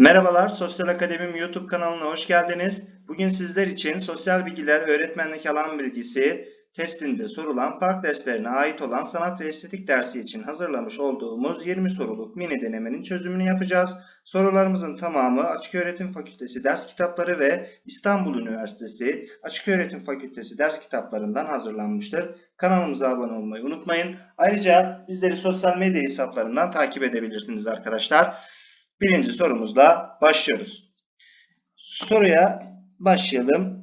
Merhabalar, Sosyal Akademim YouTube kanalına hoş geldiniz. Bugün sizler için sosyal bilgiler öğretmenlik alan bilgisi testinde sorulan fark derslerine ait olan sanat ve estetik dersi için hazırlamış olduğumuz 20 soruluk mini denemenin çözümünü yapacağız. Sorularımızın tamamı Açıköğretim Fakültesi ders kitapları ve İstanbul Üniversitesi Açıköğretim Fakültesi ders kitaplarından hazırlanmıştır. Kanalımıza abone olmayı unutmayın. Ayrıca bizleri sosyal medya hesaplarından takip edebilirsiniz arkadaşlar. Birinci sorumuzla başlıyoruz. Soruya başlayalım.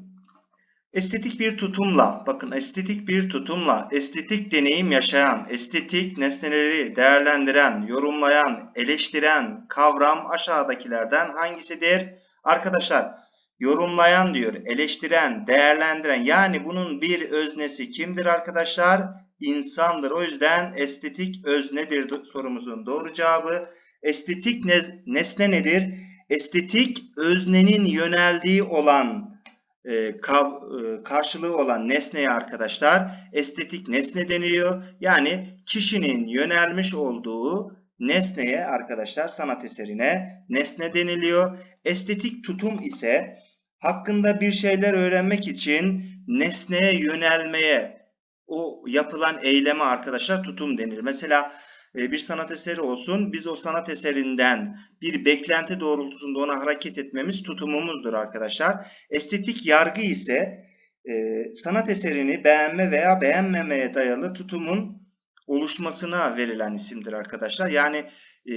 Estetik bir tutumla, bakın estetik bir tutumla, estetik deneyim yaşayan, estetik nesneleri değerlendiren, yorumlayan, eleştiren kavram aşağıdakilerden hangisidir? Arkadaşlar, yorumlayan diyor, eleştiren, değerlendiren yani bunun bir öznesi kimdir arkadaşlar? İnsandır. O yüzden estetik öznedir sorumuzun doğru cevabı. Estetik nesne nedir? Estetik öznenin yöneldiği olan e, kav, e, karşılığı olan nesneye arkadaşlar estetik nesne deniliyor. Yani kişinin yönelmiş olduğu nesneye arkadaşlar sanat eserine nesne deniliyor. Estetik tutum ise hakkında bir şeyler öğrenmek için nesneye yönelmeye o yapılan eyleme arkadaşlar tutum denir. Mesela bir sanat eseri olsun. Biz o sanat eserinden bir beklenti doğrultusunda ona hareket etmemiz tutumumuzdur arkadaşlar. Estetik yargı ise e, sanat eserini beğenme veya beğenmemeye dayalı tutumun oluşmasına verilen isimdir arkadaşlar. Yani e,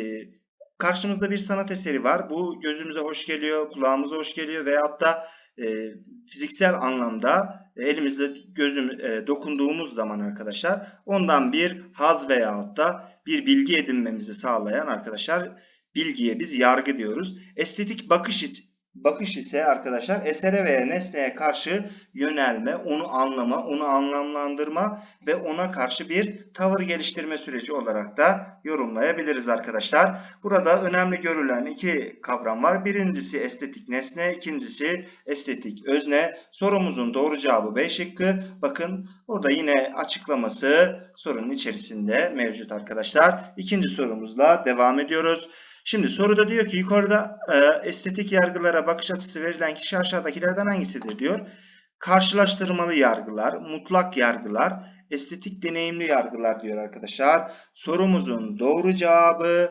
karşımızda bir sanat eseri var. Bu gözümüze hoş geliyor, kulağımıza hoş geliyor veyahut da e, fiziksel anlamda elimizle gözüm e, dokunduğumuz zaman arkadaşlar ondan bir haz veyahut da bir bilgi edinmemizi sağlayan arkadaşlar bilgiye biz yargı diyoruz. Estetik bakış bakış ise arkadaşlar esere veya nesneye karşı yönelme, onu anlama, onu anlamlandırma ve ona karşı bir tavır geliştirme süreci olarak da yorumlayabiliriz arkadaşlar. Burada önemli görülen iki kavram var. Birincisi estetik nesne, ikincisi estetik özne. Sorumuzun doğru cevabı B şıkkı. Bakın burada yine açıklaması sorunun içerisinde mevcut arkadaşlar. İkinci sorumuzla devam ediyoruz. Şimdi soruda diyor ki yukarıda e, estetik yargılara bakış açısı verilen kişi aşağıdakilerden hangisidir diyor. Karşılaştırmalı yargılar, mutlak yargılar, estetik deneyimli yargılar diyor arkadaşlar. Sorumuzun doğru cevabı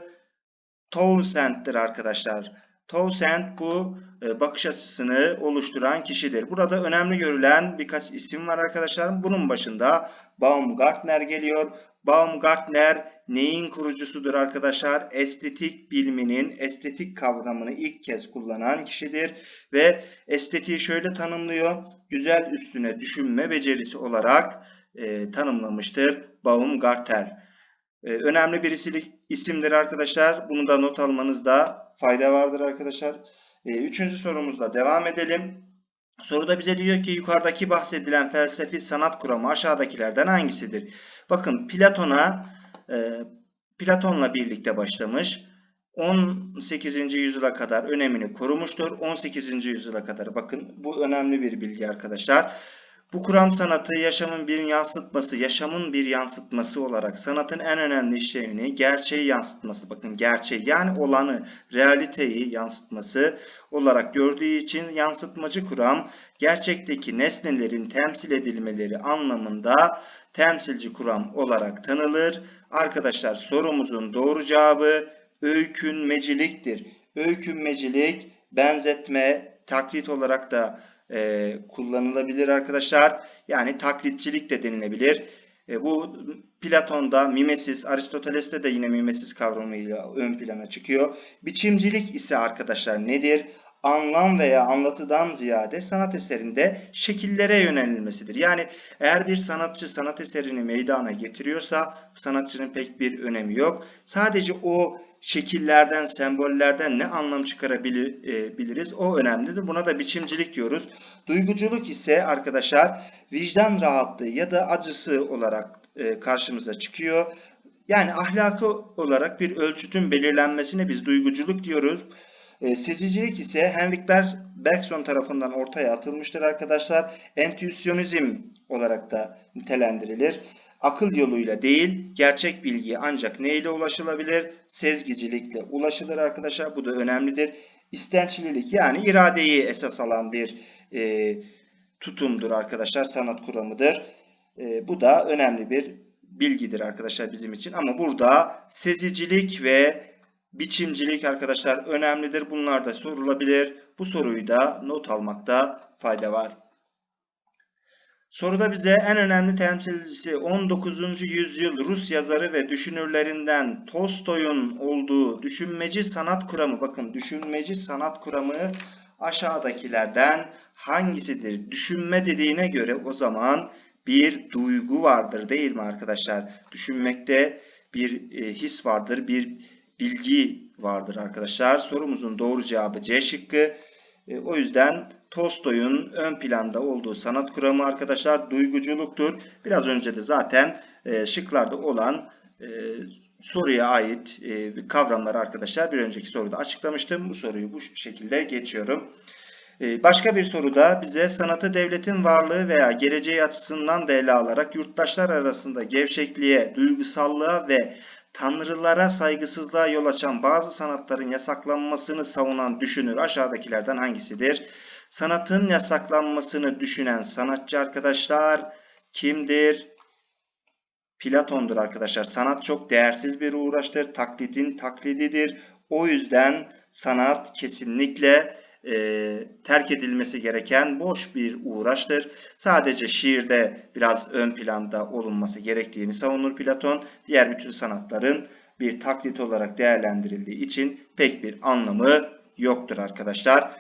Townsend'dir arkadaşlar. Townsend bu e, bakış açısını oluşturan kişidir. Burada önemli görülen birkaç isim var arkadaşlar. Bunun başında Baumgartner geliyor. Baumgartner neyin kurucusudur arkadaşlar? Estetik biliminin estetik kavramını ilk kez kullanan kişidir ve estetiği şöyle tanımlıyor. Güzel üstüne düşünme becerisi olarak e, tanımlamıştır Baumgartner. E, önemli bir isimdir arkadaşlar. Bunu da not almanızda fayda vardır arkadaşlar. E, üçüncü sorumuzla devam edelim. Soruda bize diyor ki yukarıdaki bahsedilen felsefi sanat kuramı aşağıdakilerden hangisidir? Bakın Platon'a e, Platon'la birlikte başlamış. 18. yüzyıla kadar önemini korumuştur. 18. yüzyıla kadar bakın bu önemli bir bilgi arkadaşlar. Bu kuram sanatı yaşamın bir yansıtması, yaşamın bir yansıtması olarak sanatın en önemli işlevini gerçeği yansıtması, bakın gerçeği yani olanı, realiteyi yansıtması olarak gördüğü için yansıtmacı kuram gerçekteki nesnelerin temsil edilmeleri anlamında temsilci kuram olarak tanılır. Arkadaşlar sorumuzun doğru cevabı öykünmeciliktir. Öykünmecilik benzetme, taklit olarak da e, kullanılabilir arkadaşlar. Yani taklitçilik de denilebilir. E, bu Platon'da mimesis, Aristoteles'te de yine mimesis kavramıyla ön plana çıkıyor. Biçimcilik ise arkadaşlar nedir? Anlam veya anlatıdan ziyade sanat eserinde şekillere yönelilmesidir. Yani eğer bir sanatçı sanat eserini meydana getiriyorsa sanatçının pek bir önemi yok. Sadece o şekillerden, sembollerden ne anlam çıkarabiliriz o önemlidir. Buna da biçimcilik diyoruz. Duyguculuk ise arkadaşlar vicdan rahatlığı ya da acısı olarak e, karşımıza çıkıyor. Yani ahlakı olarak bir ölçütün belirlenmesine biz duyguculuk diyoruz. E, sezicilik ise Henrik Bergson tarafından ortaya atılmıştır arkadaşlar. Entüisyonizm olarak da nitelendirilir. Akıl yoluyla değil, gerçek bilgiye ancak neyle ulaşılabilir? Sezgicilikle ulaşılır arkadaşlar. Bu da önemlidir. İstençlilik yani iradeyi esas alan bir e, tutumdur arkadaşlar. Sanat kuramıdır. E, bu da önemli bir bilgidir arkadaşlar bizim için. Ama burada sezicilik ve biçimcilik arkadaşlar önemlidir. Bunlar da sorulabilir. Bu soruyu da not almakta fayda var. Soruda bize en önemli temsilcisi 19. yüzyıl Rus yazarı ve düşünürlerinden Tolstoy'un olduğu düşünmeci sanat kuramı bakın düşünmeci sanat kuramı aşağıdakilerden hangisidir? Düşünme dediğine göre o zaman bir duygu vardır değil mi arkadaşlar? Düşünmekte bir e, his vardır, bir bilgi vardır arkadaşlar. Sorumuzun doğru cevabı C şıkkı. E, o yüzden Tolstoy'un ön planda olduğu sanat kuramı arkadaşlar duyguculuktur. Biraz önce de zaten e, şıklarda olan e, soruya ait e, kavramları arkadaşlar bir önceki soruda açıklamıştım. Bu soruyu bu şekilde geçiyorum. E, başka bir soruda bize sanatı devletin varlığı veya geleceği açısından da ele alarak yurttaşlar arasında gevşekliğe, duygusallığa ve tanrılara saygısızlığa yol açan bazı sanatların yasaklanmasını savunan düşünür aşağıdakilerden hangisidir? Sanatın yasaklanmasını düşünen sanatçı arkadaşlar kimdir? Platon'dur arkadaşlar. Sanat çok değersiz bir uğraştır. Taklidin taklididir. O yüzden sanat kesinlikle e, terk edilmesi gereken boş bir uğraştır. Sadece şiirde biraz ön planda olunması gerektiğini savunur Platon. Diğer bütün sanatların bir taklit olarak değerlendirildiği için pek bir anlamı yoktur arkadaşlar.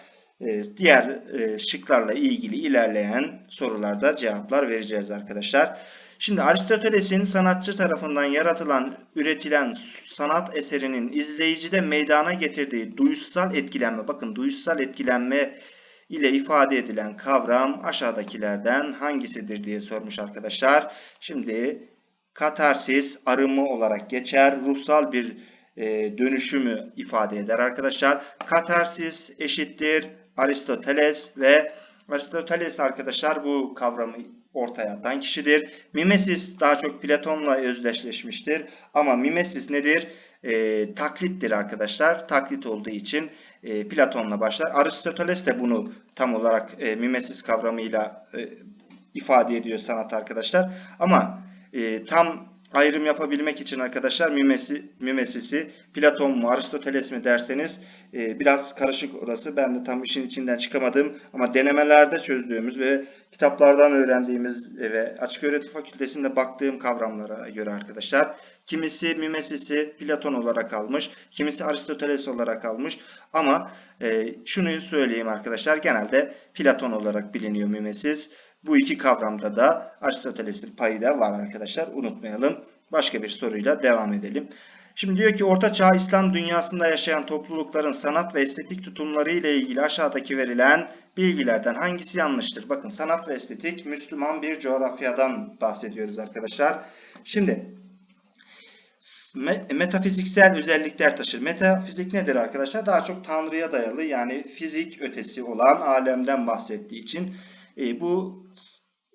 E, diğer e, şıklarla ilgili ilerleyen sorularda cevaplar vereceğiz arkadaşlar. Şimdi Aristoteles'in sanatçı tarafından yaratılan, üretilen sanat eserinin izleyicide meydana getirdiği duysal etkilenme, bakın duysal etkilenme ile ifade edilen kavram aşağıdakilerden hangisidir diye sormuş arkadaşlar. Şimdi katarsis arımı olarak geçer. Ruhsal bir e, dönüşümü ifade eder arkadaşlar. Katarsis eşittir Aristoteles ve Aristoteles arkadaşlar bu kavramı ortaya atan kişidir. Mimesis daha çok Platon'la özdeşleşmiştir. Ama mimesis nedir? E, taklittir arkadaşlar. Taklit olduğu için e, Platon'la başlar. Aristoteles de bunu tam olarak e, mimesis kavramıyla e, ifade ediyor sanat arkadaşlar. Ama e, tam ayrım yapabilmek için arkadaşlar mimesi, mimesisi Platon mu Aristoteles mi derseniz e, biraz karışık orası. Ben de tam işin içinden çıkamadım ama denemelerde çözdüğümüz ve kitaplardan öğrendiğimiz ve açık öğretim fakültesinde baktığım kavramlara göre arkadaşlar kimisi mimesisi Platon olarak almış, kimisi Aristoteles olarak almış ama e, şunu söyleyeyim arkadaşlar genelde Platon olarak biliniyor mimesis. Bu iki kavramda da Aristoteles'in payı da var arkadaşlar. Unutmayalım. Başka bir soruyla devam edelim. Şimdi diyor ki Orta Çağ İslam dünyasında yaşayan toplulukların sanat ve estetik tutumları ile ilgili aşağıdaki verilen bilgilerden hangisi yanlıştır? Bakın sanat ve estetik Müslüman bir coğrafyadan bahsediyoruz arkadaşlar. Şimdi metafiziksel özellikler taşır. Metafizik nedir arkadaşlar? Daha çok Tanrı'ya dayalı yani fizik ötesi olan alemden bahsettiği için e, bu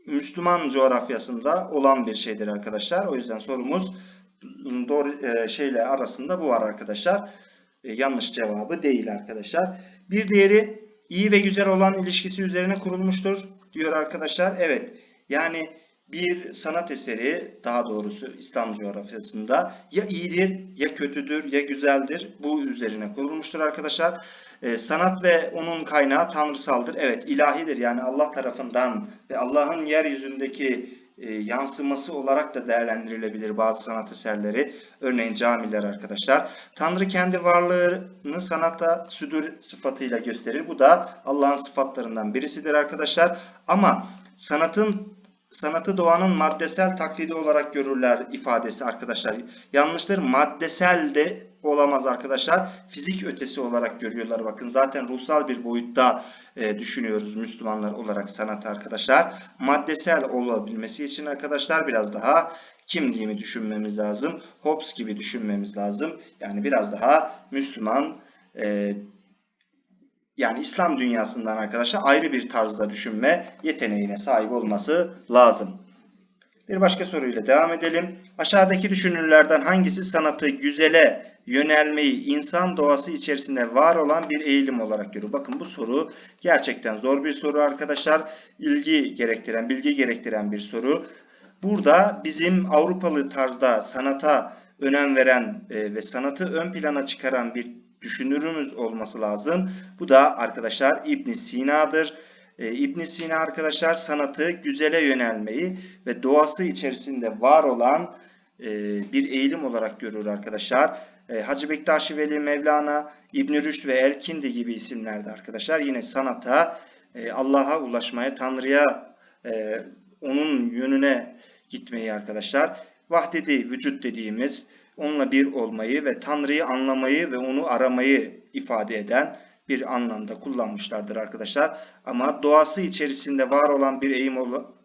Müslüman coğrafyasında olan bir şeydir arkadaşlar. O yüzden sorumuz doğru e, şeyle arasında bu var arkadaşlar. E, yanlış cevabı değil arkadaşlar. Bir diğeri iyi ve güzel olan ilişkisi üzerine kurulmuştur diyor arkadaşlar. Evet. Yani bir sanat eseri daha doğrusu İslam coğrafyasında ya iyidir ya kötüdür ya güzeldir. Bu üzerine kurulmuştur arkadaşlar. Ee, sanat ve onun kaynağı tanrısaldır. Evet ilahidir yani Allah tarafından ve Allah'ın yeryüzündeki e, yansıması olarak da değerlendirilebilir bazı sanat eserleri. Örneğin camiler arkadaşlar. Tanrı kendi varlığını sanatta südür sıfatıyla gösterir. Bu da Allah'ın sıfatlarından birisidir arkadaşlar. Ama sanatın sanatı doğanın maddesel taklidi olarak görürler ifadesi arkadaşlar. Yanlıştır. Maddesel de olamaz arkadaşlar. Fizik ötesi olarak görüyorlar. Bakın zaten ruhsal bir boyutta e, düşünüyoruz Müslümanlar olarak sanat arkadaşlar. Maddesel olabilmesi için arkadaşlar biraz daha kim gibi düşünmemiz lazım. Hobbes gibi düşünmemiz lazım. Yani biraz daha Müslüman e, yani İslam dünyasından arkadaşlar ayrı bir tarzda düşünme yeteneğine sahip olması lazım. Bir başka soruyla devam edelim. Aşağıdaki düşünürlerden hangisi sanatı güzele yönelmeyi insan doğası içerisinde var olan bir eğilim olarak görüyor? Bakın bu soru gerçekten zor bir soru arkadaşlar. İlgi gerektiren, bilgi gerektiren bir soru. Burada bizim Avrupalı tarzda sanata önem veren e, ve sanatı ön plana çıkaran bir düşünürümüz olması lazım. Bu da arkadaşlar İbn Sina'dır. E, İbn Sina arkadaşlar sanatı güzele yönelmeyi ve doğası içerisinde var olan e, bir eğilim olarak görür arkadaşlar. E, Hacı Bektaşi Veli Mevlana, İbn Rüşd ve Elkindi gibi isimlerde arkadaşlar yine sanata, e, Allah'a ulaşmaya, Tanrı'ya, e, onun yönüne gitmeyi arkadaşlar. Vahdedi vücut dediğimiz onunla bir olmayı ve Tanrı'yı anlamayı ve onu aramayı ifade eden bir anlamda kullanmışlardır arkadaşlar. Ama doğası içerisinde var olan bir eğim,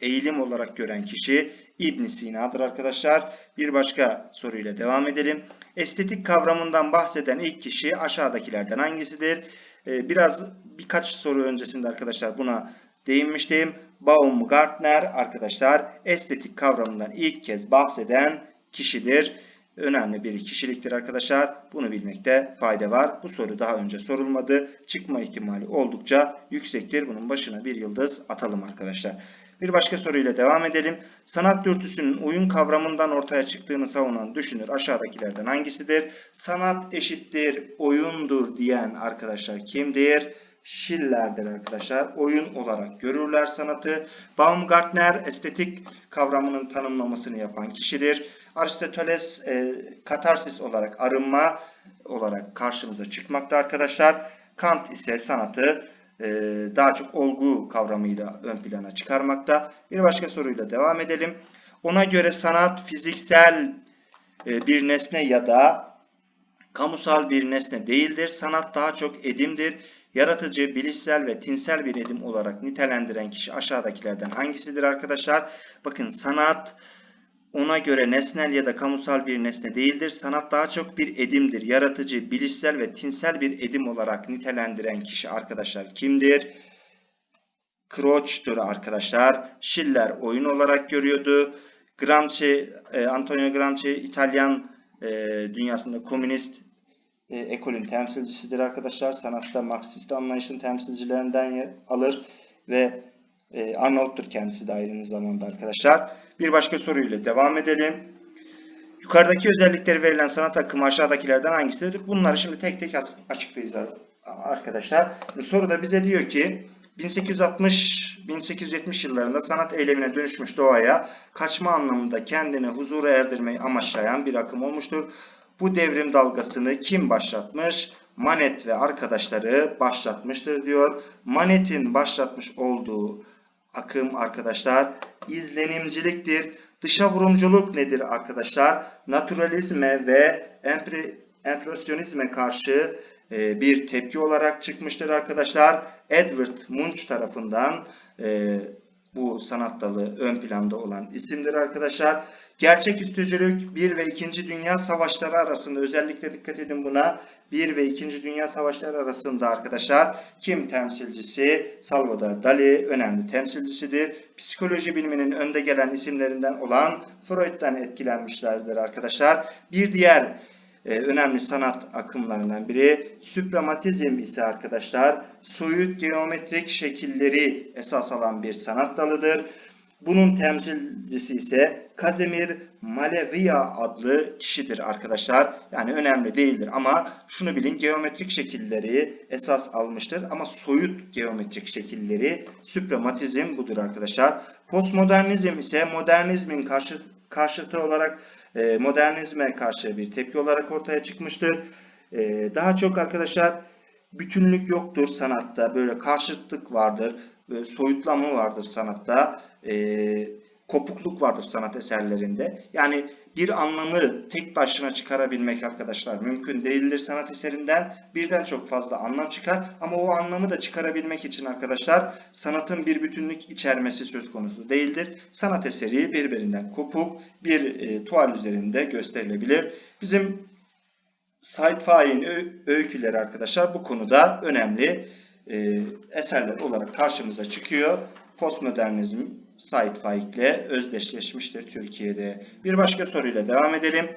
eğilim olarak gören kişi İbn Sina'dır arkadaşlar. Bir başka soruyla devam edelim. Estetik kavramından bahseden ilk kişi aşağıdakilerden hangisidir? Ee, biraz birkaç soru öncesinde arkadaşlar buna değinmiştim. Baumgartner arkadaşlar estetik kavramından ilk kez bahseden kişidir. Önemli bir kişiliktir arkadaşlar. Bunu bilmekte fayda var. Bu soru daha önce sorulmadı. Çıkma ihtimali oldukça yüksektir. Bunun başına bir yıldız atalım arkadaşlar. Bir başka soruyla devam edelim. Sanat dürtüsünün oyun kavramından ortaya çıktığını savunan düşünür aşağıdakilerden hangisidir? Sanat eşittir oyundur diyen arkadaşlar kimdir? Schiller'dir arkadaşlar. Oyun olarak görürler sanatı. Baumgartner estetik kavramının tanımlamasını yapan kişidir. Aristoteles e, katarsis olarak arınma olarak karşımıza çıkmakta arkadaşlar. Kant ise sanatı e, daha çok olgu kavramıyla ön plana çıkarmakta. Bir başka soruyla devam edelim. Ona göre sanat fiziksel e, bir nesne ya da kamusal bir nesne değildir. Sanat daha çok edimdir. Yaratıcı, bilişsel ve tinsel bir edim olarak nitelendiren kişi aşağıdakilerden hangisidir arkadaşlar? Bakın sanat ona göre nesnel ya da kamusal bir nesne değildir. Sanat daha çok bir edimdir. Yaratıcı, bilişsel ve tinsel bir edim olarak nitelendiren kişi arkadaşlar kimdir? Croce'tur arkadaşlar. Schiller oyun olarak görüyordu. Gramsci, e, Antonio Gramsci İtalyan e, dünyasında komünist e, ekolün temsilcisidir arkadaşlar. Sanatta Marksist anlayışın temsilcilerinden alır ve Arnavuttur kendisi de aynı zamanda arkadaşlar. Bir başka soruyla devam edelim. Yukarıdaki özellikleri verilen sanat akımı aşağıdakilerden hangisidir? Bunları şimdi tek tek açıklayacağız arkadaşlar. Bu soruda bize diyor ki 1860-1870 yıllarında sanat eylemine dönüşmüş doğaya kaçma anlamında kendini huzura erdirmeyi amaçlayan bir akım olmuştur. Bu devrim dalgasını kim başlatmış? Manet ve arkadaşları başlatmıştır diyor. Manet'in başlatmış olduğu akım arkadaşlar izlenimciliktir. Dışa vurumculuk nedir arkadaşlar? Naturalizme ve empresyonizme karşı e, bir tepki olarak çıkmıştır arkadaşlar. Edward Munch tarafından e, bu sanat dalı ön planda olan isimdir arkadaşlar. Gerçeküstücülük 1 ve 2. Dünya Savaşları arasında özellikle dikkat edin buna. 1 ve 2. Dünya Savaşları arasında arkadaşlar kim temsilcisi? Salvador Dali önemli temsilcisidir. Psikoloji biliminin önde gelen isimlerinden olan Freud'dan etkilenmişlerdir arkadaşlar. Bir diğer e, önemli sanat akımlarından biri süprematizm ise arkadaşlar soyut geometrik şekilleri esas alan bir sanat dalıdır. Bunun temsilcisi ise Kazimir Malevia adlı kişidir arkadaşlar. Yani önemli değildir ama şunu bilin geometrik şekilleri esas almıştır ama soyut geometrik şekilleri süprematizm budur arkadaşlar. Postmodernizm ise modernizmin karşı, karşıtı olarak e, modernizme karşı bir tepki olarak ortaya çıkmıştır. E, daha çok arkadaşlar bütünlük yoktur sanatta. Böyle karşıtlık vardır. Böyle soyutlama vardır sanatta. E, kopukluk vardır sanat eserlerinde. Yani bir anlamı tek başına çıkarabilmek arkadaşlar mümkün değildir sanat eserinden. Birden çok fazla anlam çıkar ama o anlamı da çıkarabilmek için arkadaşlar sanatın bir bütünlük içermesi söz konusu değildir. Sanat eseri birbirinden kopuk bir e, tuval üzerinde gösterilebilir. Bizim Said Faik'in öyküleri arkadaşlar bu konuda önemli e, eserler olarak karşımıza çıkıyor. Postmodernizm Said Faik'le özdeşleşmiştir Türkiye'de. Bir başka soruyla devam edelim.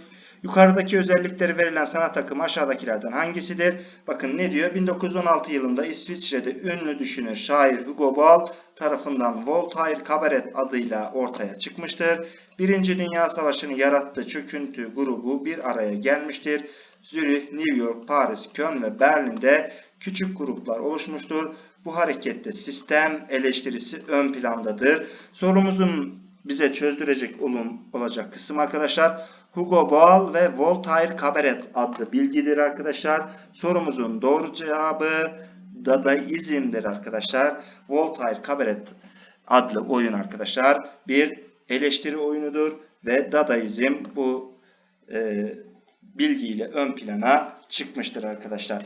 Yukarıdaki özellikleri verilen sanat akımı aşağıdakilerden hangisidir? Bakın ne diyor? 1916 yılında İsviçre'de ünlü düşünür şair Hugo Ball tarafından Voltaire Cabaret adıyla ortaya çıkmıştır. Birinci Dünya Savaşı'nı yarattığı çöküntü grubu bir araya gelmiştir. Zürih, New York, Paris, Köln ve Berlin'de küçük gruplar oluşmuştur. Bu harekette sistem eleştirisi ön plandadır. Sorumuzun bize çözdürecek olum olacak kısım arkadaşlar. Hugo Ball ve Voltaire Cabaret adlı bilgidir arkadaşlar. Sorumuzun doğru cevabı Dadaizm'dir arkadaşlar. Voltaire Cabaret adlı oyun arkadaşlar bir eleştiri oyunudur ve Dadaizm bu e, bilgiyle ön plana çıkmıştır arkadaşlar.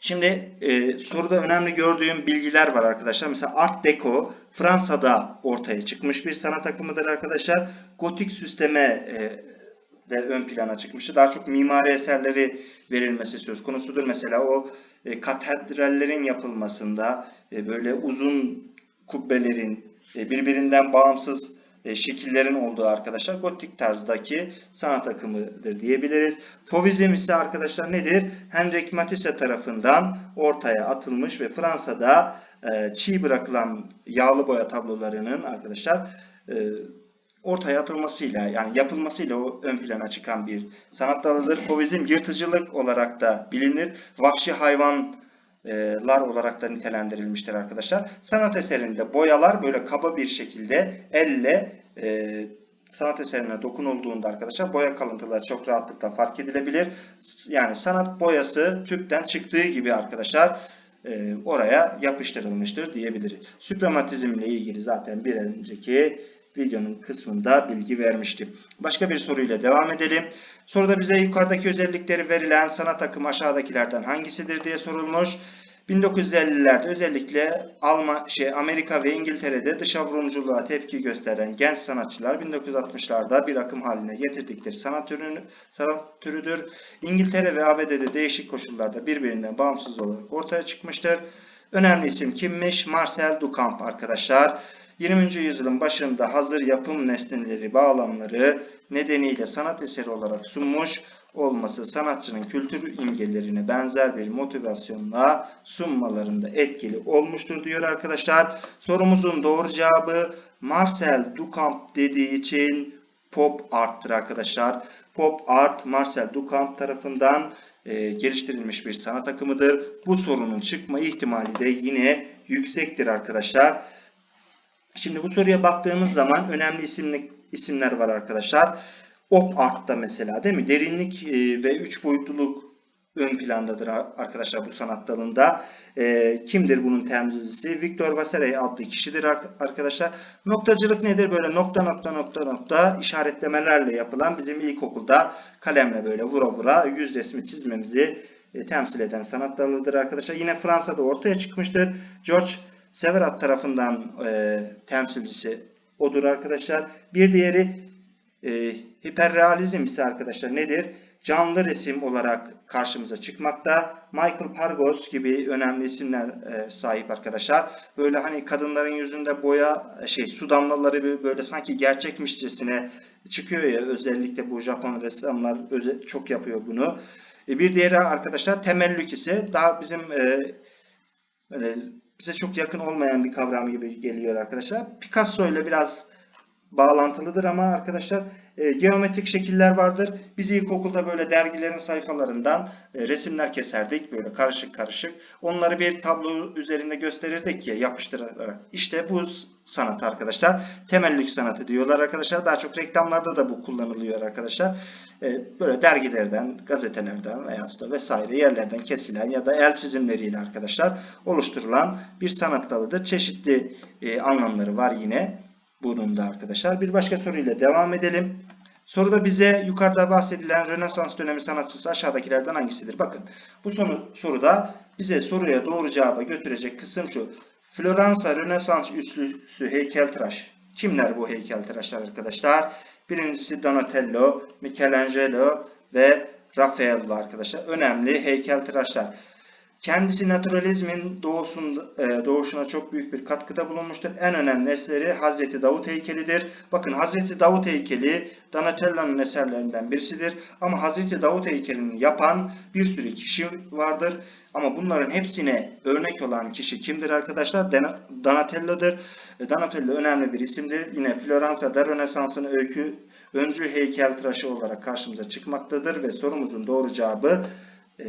Şimdi e, soruda önemli gördüğüm bilgiler var arkadaşlar. Mesela Art Deco Fransa'da ortaya çıkmış bir sanat akımıdır arkadaşlar. Gotik süsleme e, de ön plana çıkmıştı. Daha çok mimari eserleri verilmesi söz konusudur. Mesela o e, katedrallerin yapılmasında e, böyle uzun kubbelerin e, birbirinden bağımsız şekillerin olduğu arkadaşlar gotik tarzdaki sanat akımıdır diyebiliriz. Fauvizm ise arkadaşlar nedir? Henrik Matisse tarafından ortaya atılmış ve Fransa'da e, çiğ bırakılan yağlı boya tablolarının arkadaşlar e, ortaya atılmasıyla yani yapılmasıyla o ön plana çıkan bir sanat dalıdır. Fauvizm yırtıcılık olarak da bilinir. Vahşi hayvan lar olarak da nitelendirilmiştir arkadaşlar. Sanat eserinde boyalar böyle kaba bir şekilde elle e, sanat eserine dokunulduğunda arkadaşlar boya kalıntıları çok rahatlıkla fark edilebilir. Yani sanat boyası tüpten çıktığı gibi arkadaşlar e, oraya yapıştırılmıştır diyebiliriz. Süprematizm ilgili zaten bir önceki videonun kısmında bilgi vermiştim. Başka bir soruyla devam edelim. Soruda bize yukarıdaki özellikleri verilen sanat akımı aşağıdakilerden hangisidir diye sorulmuş. 1950'lerde özellikle Alman, şey, Amerika ve İngiltere'de dışa vurumculuğa tepki gösteren genç sanatçılar 1960'larda bir akım haline getirdikleri sanat, ürünü, sanat türüdür. İngiltere ve ABD'de değişik koşullarda birbirinden bağımsız olarak ortaya çıkmıştır. Önemli isim kimmiş? Marcel Duchamp arkadaşlar. 20. yüzyılın başında hazır yapım nesneleri, bağlamları nedeniyle sanat eseri olarak sunmuş olması sanatçının kültür imgelerine benzer bir motivasyonla sunmalarında etkili olmuştur diyor arkadaşlar. Sorumuzun doğru cevabı Marcel Duchamp dediği için pop art'tır arkadaşlar. Pop art Marcel Duchamp tarafından e, geliştirilmiş bir sanat akımıdır. Bu sorunun çıkma ihtimali de yine yüksektir arkadaşlar. Şimdi bu soruya baktığımız zaman önemli isimli, isimler var arkadaşlar. Op Art'ta mesela değil mi? Derinlik e, ve üç boyutluluk ön plandadır arkadaşlar bu sanat dalında. E, kimdir bunun temsilcisi? Victor Vasarely adlı kişidir arkadaşlar. Noktacılık nedir? Böyle nokta nokta nokta nokta işaretlemelerle yapılan bizim ilkokulda kalemle böyle vura vura yüz resmi çizmemizi e, temsil eden sanat dalıdır arkadaşlar. Yine Fransa'da ortaya çıkmıştır. George Seurat tarafından e, temsilcisi odur arkadaşlar. Bir diğeri e, hiperrealizm ise arkadaşlar nedir? Canlı resim olarak karşımıza çıkmakta. Michael Pargos gibi önemli isimler e, sahip arkadaşlar. Böyle hani kadınların yüzünde boya şey su damlaları böyle sanki gerçekmişçesine çıkıyor ya özellikle bu Japon ressamlar çok yapıyor bunu. E, bir diğeri arkadaşlar temellük ise daha bizim e, böyle bize çok yakın olmayan bir kavram gibi geliyor arkadaşlar. Picasso ile biraz bağlantılıdır ama arkadaşlar e, geometrik şekiller vardır. Biz ilkokulda böyle dergilerin sayfalarından e, resimler keserdik böyle karışık karışık. Onları bir tablo üzerinde gösterirdik ya yapıştırarak. İşte bu sanat arkadaşlar. Temellük sanatı diyorlar arkadaşlar. Daha çok reklamlarda da bu kullanılıyor arkadaşlar. E, böyle dergilerden, gazetelerden veya vesaire yerlerden kesilen ya da el çizimleriyle arkadaşlar oluşturulan bir sanat dalıdır. Çeşitli e, anlamları var yine bunun da arkadaşlar. Bir başka soruyla devam edelim. Soruda bize yukarıda bahsedilen Rönesans dönemi sanatçısı aşağıdakilerden hangisidir? Bakın bu sonu, soruda bize soruya doğru cevaba götürecek kısım şu. Floransa Rönesans üslüsü heykeltıraş. Kimler bu heykeltıraşlar arkadaşlar? Birincisi Donatello, Michelangelo ve Rafael var arkadaşlar. Önemli heykeltıraşlar. Kendisi naturalizmin doğusunda, e, doğuşuna çok büyük bir katkıda bulunmuştur. En önemli eseri Hazreti Davut heykelidir. Bakın Hazreti Davut heykeli Donatello'nun eserlerinden birisidir. Ama Hazreti Davut heykelini yapan bir sürü kişi vardır. Ama bunların hepsine örnek olan kişi kimdir arkadaşlar? Donatello'dur. E, Donatello önemli bir isimdir. Yine Floransa'da Rönesans'ın öykü öncü heykeltıraşı olarak karşımıza çıkmaktadır ve sorumuzun doğru cevabı e,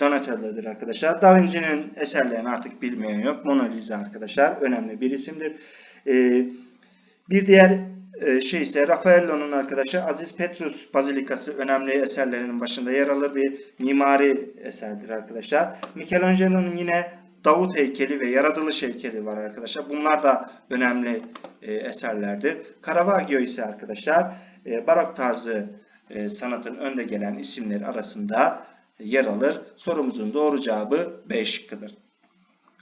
Donatello'dur arkadaşlar. Da Vinci'nin eserlerini artık bilmeyen yok. Mona Lisa arkadaşlar önemli bir isimdir. Ee, bir diğer e, şey ise Raffaello'nun arkadaşı Aziz Petrus Bazilikası önemli eserlerinin başında yer alır bir mimari eserdir arkadaşlar. Michelangelo'nun yine Davut heykeli ve yaratılış heykeli var arkadaşlar. Bunlar da önemli e, eserlerdir. Caravaggio ise arkadaşlar e, barok tarzı e, sanatın önde gelen isimleri arasında yer alır. Sorumuzun doğru cevabı B şıkkıdır.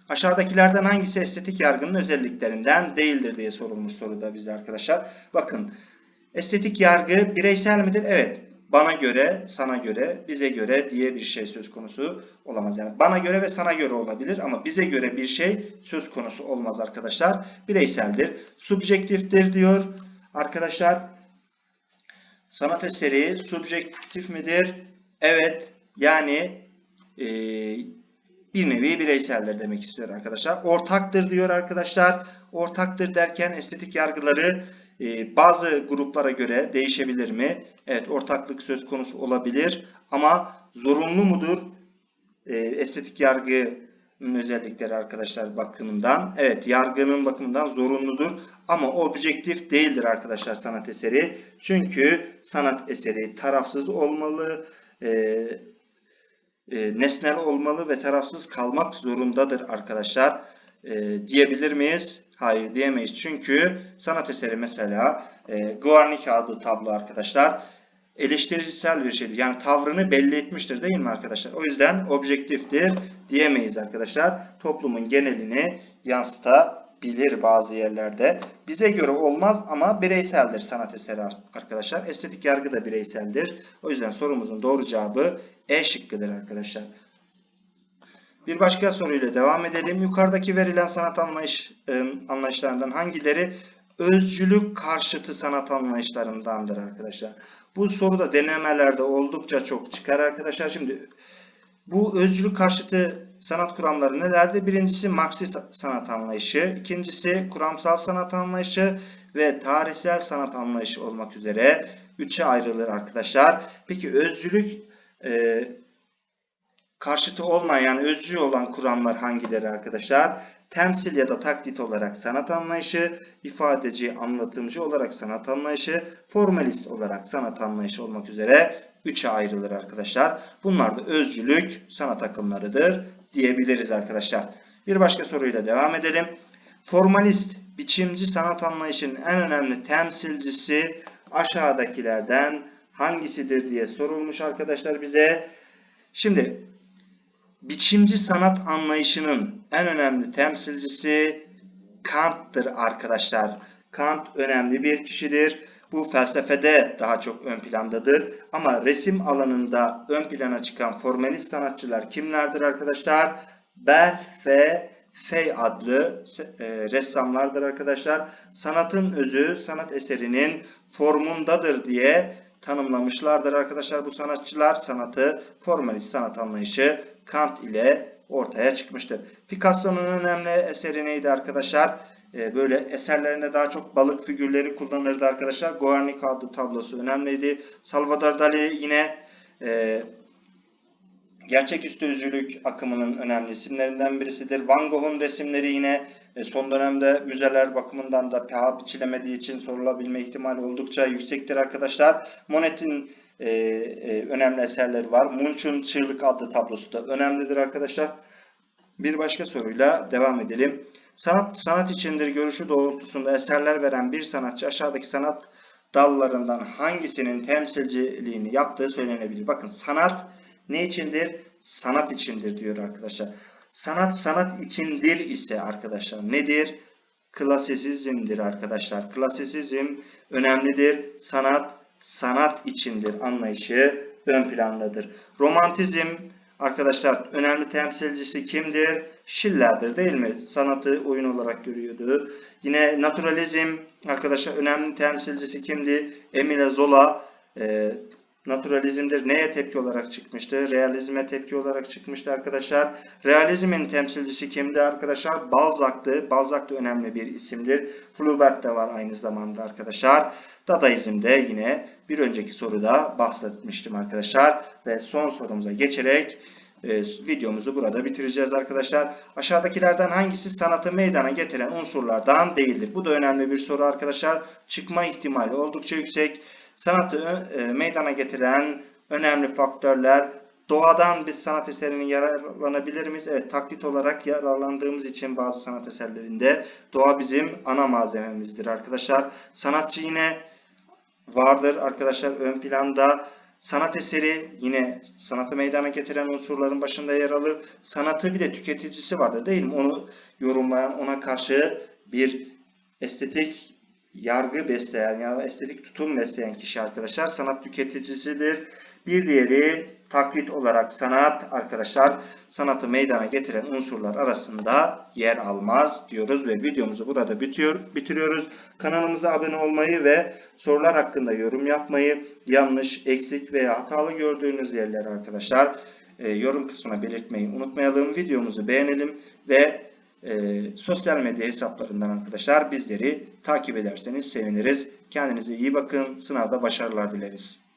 Aşağıdakilerden hangisi estetik yargının özelliklerinden değildir diye sorulmuş soruda bize arkadaşlar. Bakın estetik yargı bireysel midir? Evet. Bana göre, sana göre, bize göre diye bir şey söz konusu olamaz. Yani bana göre ve sana göre olabilir ama bize göre bir şey söz konusu olmaz arkadaşlar. Bireyseldir. Subjektiftir diyor arkadaşlar. Sanat eseri subjektif midir? Evet. Yani e, bir nevi bireyseldir demek istiyor arkadaşlar. Ortaktır diyor arkadaşlar. Ortaktır derken estetik yargıları e, bazı gruplara göre değişebilir mi? Evet ortaklık söz konusu olabilir. Ama zorunlu mudur? E, estetik yargının özellikleri arkadaşlar bakımından. Evet yargının bakımından zorunludur. Ama objektif değildir arkadaşlar sanat eseri. Çünkü sanat eseri tarafsız olmalı. E, e, nesnel olmalı ve tarafsız kalmak zorundadır arkadaşlar. E, diyebilir miyiz? Hayır diyemeyiz. Çünkü sanat eseri mesela e, Guernica adlı tablo arkadaşlar eleştirisel bir şeydir. Yani tavrını belli etmiştir değil mi arkadaşlar? O yüzden objektiftir diyemeyiz arkadaşlar. Toplumun genelini yansıtabilir bazı yerlerde. Bize göre olmaz ama bireyseldir sanat eseri arkadaşlar. Estetik yargı da bireyseldir. O yüzden sorumuzun doğru cevabı E şıkkıdır arkadaşlar. Bir başka soruyla devam edelim. Yukarıdaki verilen sanat anlayış, ıı, anlayışlarından hangileri özcülük karşıtı sanat anlayışlarındandır arkadaşlar? Bu soru da denemelerde oldukça çok çıkar arkadaşlar. Şimdi bu özcülük karşıtı sanat kuramları nelerdi? Birincisi Marksist sanat anlayışı, ikincisi kuramsal sanat anlayışı ve tarihsel sanat anlayışı olmak üzere üçe ayrılır arkadaşlar. Peki özcülük e, karşıtı olmayan yani özcü olan kuramlar hangileri arkadaşlar? Temsil ya da taklit olarak sanat anlayışı, ifadeci, anlatımcı olarak sanat anlayışı, formalist olarak sanat anlayışı olmak üzere üçe ayrılır arkadaşlar. Bunlar da özcülük sanat akımlarıdır diyebiliriz arkadaşlar. Bir başka soruyla devam edelim. Formalist biçimci sanat anlayışının en önemli temsilcisi aşağıdakilerden hangisidir diye sorulmuş arkadaşlar bize. Şimdi biçimci sanat anlayışının en önemli temsilcisi Kant'tır arkadaşlar. Kant önemli bir kişidir. Bu felsefede daha çok ön plandadır. Ama resim alanında ön plana çıkan formalist sanatçılar kimlerdir arkadaşlar? Bell ve Fey adlı e, ressamlardır arkadaşlar. Sanatın özü sanat eserinin formundadır diye tanımlamışlardır arkadaşlar bu sanatçılar. Sanatı formalist sanat anlayışı Kant ile ortaya çıkmıştır. Picasso'nun önemli eseri neydi arkadaşlar? Ee, böyle eserlerinde daha çok balık figürleri kullanırdı arkadaşlar. Guernica adlı tablosu önemliydi. Salvador Dali yine e, gerçeküstü özcülük akımının önemli isimlerinden birisidir. Van Gogh'un resimleri yine e, son dönemde müzeler bakımından da paha biçilemediği için sorulabilme ihtimali oldukça yüksektir arkadaşlar. Monet'in e, e, önemli eserleri var. Munch'un Çığlık adlı tablosu da önemlidir arkadaşlar. Bir başka soruyla devam edelim. Sanat sanat içindir görüşü doğrultusunda eserler veren bir sanatçı aşağıdaki sanat dallarından hangisinin temsilciliğini yaptığı söylenebilir. Bakın sanat ne içindir? Sanat içindir diyor arkadaşlar. Sanat sanat içindir ise arkadaşlar nedir? Klasisizmdir arkadaşlar. Klasisizm önemlidir. Sanat sanat içindir anlayışı ön plandadır. Romantizm Arkadaşlar önemli temsilcisi kimdir? Schiller'dir değil mi? Sanatı oyun olarak görüyordu. Yine naturalizm arkadaşlar önemli temsilcisi kimdi? Emile Zola. E, naturalizmdir. Neye tepki olarak çıkmıştı? Realizme tepki olarak çıkmıştı arkadaşlar. Realizmin temsilcisi kimdi arkadaşlar? Balzac'tı. Balzac da önemli bir isimdir. Flaubert de var aynı zamanda arkadaşlar. Dadaizm'de yine bir önceki soruda bahsetmiştim arkadaşlar. Ve son sorumuza geçerek e, videomuzu burada bitireceğiz arkadaşlar. Aşağıdakilerden hangisi sanatı meydana getiren unsurlardan değildir? Bu da önemli bir soru arkadaşlar. Çıkma ihtimali oldukça yüksek. Sanatı e, meydana getiren önemli faktörler Doğadan biz sanat eserinin yararlanabilir miyiz? Evet, taklit olarak yararlandığımız için bazı sanat eserlerinde doğa bizim ana malzememizdir arkadaşlar. Sanatçı yine vardır arkadaşlar ön planda. Sanat eseri yine sanatı meydana getiren unsurların başında yer alır. Sanatı bir de tüketicisi vardır değil mi? Onu yorumlayan, ona karşı bir estetik yargı besleyen ya estetik tutum besleyen kişi arkadaşlar sanat tüketicisidir. Bir diğeri taklit olarak sanat arkadaşlar sanatı meydana getiren unsurlar arasında yer almaz diyoruz ve videomuzu burada bitiyor, bitiriyoruz. Kanalımıza abone olmayı ve sorular hakkında yorum yapmayı, yanlış, eksik veya hatalı gördüğünüz yerler arkadaşlar e, yorum kısmına belirtmeyi unutmayalım. Videomuzu beğenelim ve e, sosyal medya hesaplarından arkadaşlar bizleri takip ederseniz seviniriz. Kendinize iyi bakın. Sınavda başarılar dileriz.